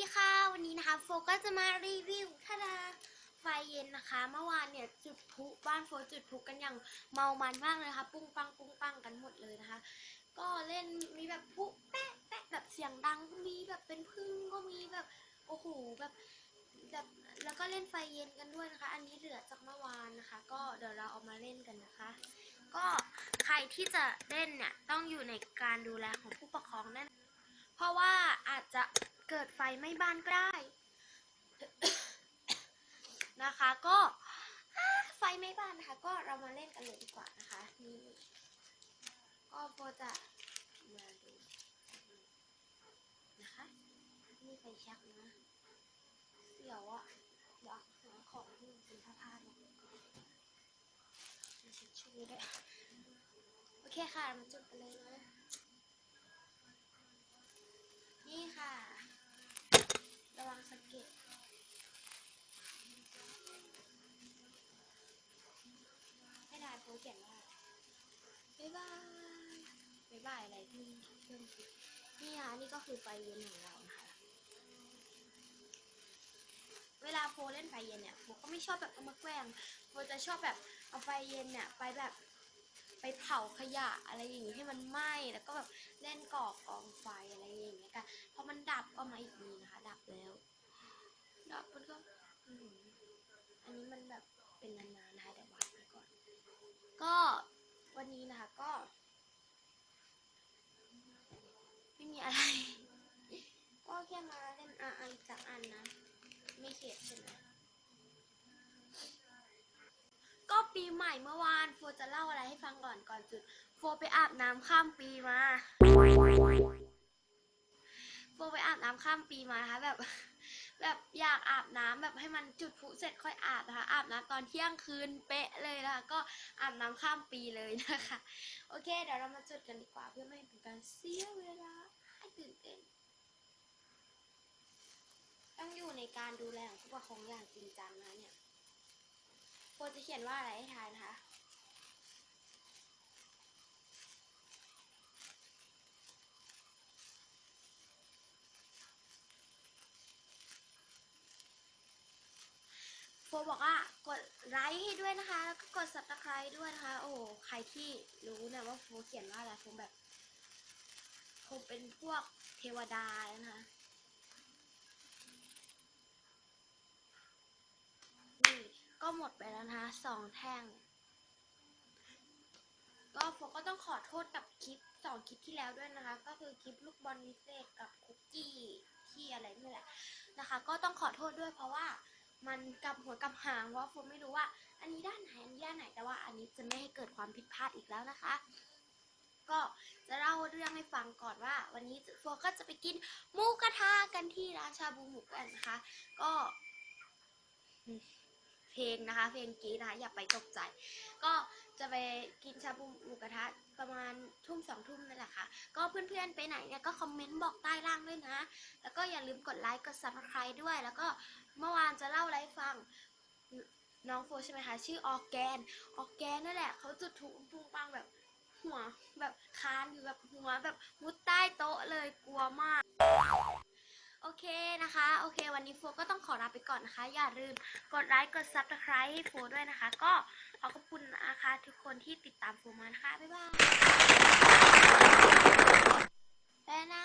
ดีค่ะ วันนี้นะคะโฟก็จะมารีวิวท่าดาไฟเย็นนะคะ เมื่อวานเนี่ยจุดพลุบ้านโฟจุดพลุกันอย่างเมามันมากเลยนะคะปุ้งปังปุ้งปังกันหมดเลยนะคะ ก็เล่นมีแบบพลุแป๊ะแป๊ะแบบเสียงดังก็มีแบบเป็นพึ่งก็มีแบบโอ้โหแบบแบบแล้วก็เล่นไฟเย็นกันด้วยนะคะ อันนี้เหลือจากเมื่อวานนะคะ ก็เดี๋ยวเราเอามาเล่นกันนะคะ ก็ใครที่จะเล่นเนี่ยต้องอยู่ในการดูแลของผู้ปกครองแน่นเพราะว่า ไฟไม้บ้านก็ได้นะคะ ก็ไฟไม้บ้านนะคะ ก็เรามาเล่นกันเลยดีกว่านะคะนี่ก็โบจะมาดูนะคะนี่ไฟชักนะเดี๋ยวอะเดี๋ยวหาของที่มันเป็นผ้าผ้าเนี่ยมีทิชชู่ด้วยโอเคค่ะ มาจุดกันเลยนะ นี่ค่ะ ระวังสะเก็ดให้ทายโพส เขียนว่าบ๊ายบายบ๊ายบายอะไรที่เพื่อนคิดนี่นะนี่ก็คือไฟเย็นของเรานะคะเวลาโฟเล่นไฟเย็นเนี่ยโฟก็ไม่ชอบแบบเอามาแกล้งโฟจะชอบแบบเอาไฟเย็นเนี่ยไปแบบไปเผาขยะอะไรอย่างงี้ให้มันไหม้แล้วก็แบบเล่นก่อกองไฟอะไรอย่างเงี้ยกันพอมันดับก็มาอีกทีนะคะ ดับแล้วดับมันก็อันนี้มันแบบเป็นนานๆนะคะเดี๋ยววา นี้นะคะก็ ไม่มีอะไร ก็แค่มาเล่นอาไอจากอันนะ ไม่เข็ดใช่ไหมก็ปีใหม่เมื่อวาน โฟจะเล่าอะไรให้ฟังก่อนก่อนจุด โฟไปอาบน้ำข้ามปีมา โฟไปอาบน้ำข้ามปีมานะคะแบบ แบบอยากอาบน้ำแบบให้มันจุดพลุเสร็จค่อยอาบนะคะ อาบน้ำตอนเที่ยงคืนเป๊ะเลยนะคะก็อาบน้ำข้ามปีเลยนะคะ โอเค เดี๋ยวเรามาจุดกันดีกว่าเพื่อไม่ให้เป็นการเสียเวลาให้ตื่นเต้นต้องอยู่ในการดูแลของผู้ปกครองอย่างจริงจังนะเนี่ยโฟจะเขียนว่าอะไรให้ทายนะคะ บอกว่ากดไลค์ให้ด้วยนะคะ แล้วก็กด subscribe ด้วยนะคะ โอ้โหใครที่รู้นะว่าโฟเขียนว่าอะไรโฟแบบคงเป็นพวกเทวดานะคะนี่ก็หมดไปแล้วนะคะสองแท่ง ก็โฟก็ต้องขอโทษกับคลิปสองคลิปที่แล้วด้วยนะคะ ก็คือคลิปลูกบอลวิเศษกับคุกกี้ที่อะไรนี่แหละนะคะ ก็ต้องขอโทษด้วยเพราะว่า มันกลับหัวกลับหางเพราะโฟไม่รู้ว่า อันนี้ด้านไหนอันนี้ด้านไหนแต่ว่าอันนี้จะไม่ให้เกิดความผิดพลาดอีกแล้วนะคะ ก็จะเล่าเรื่องให้ฟังก่อนว่า วันนี้โฟก็จะไปกินหมูกระทะกันที่ร้านชาบูหมูกันนะคะ ก็ เพลงนะคะ เพลงกีนะคะ อย่าไปตกใจ ก็จะไปกินชาบูหมูกระทะประมาณทุ่มสองทุ่มนั่นแหละค่ะ ก็เพื่อนๆไปไหนเนี่ยก็คอมเมนต์บอกใต้ล่างด้วยนะ แล้วก็อย่าลืมกดไลค์กด subscribe ด้วย แล้วก็เมื่อวานจะเล่าอะไรฟังน้องโฟใช่ไหมคะ ชื่อออแกน ออแกนนั่นแหละเขาจุดถูกปุ้งปังแบบหัวแบบคานอยู่แบบหัวแบบมุดใต้โต๊ะเลยกลัวมาก โอเคนะคะ โอเค วันนี้โฟก็ต้องขอลาไปก่อนนะคะ อย่าลืมกดไลค์ กดซับสไคร b ์ให้โฟด้วยนะคะ ก็ขอขอบคุณนะคะทุกคนที่ติดตามโฟมานะคะ บ๊ายบายไปนะ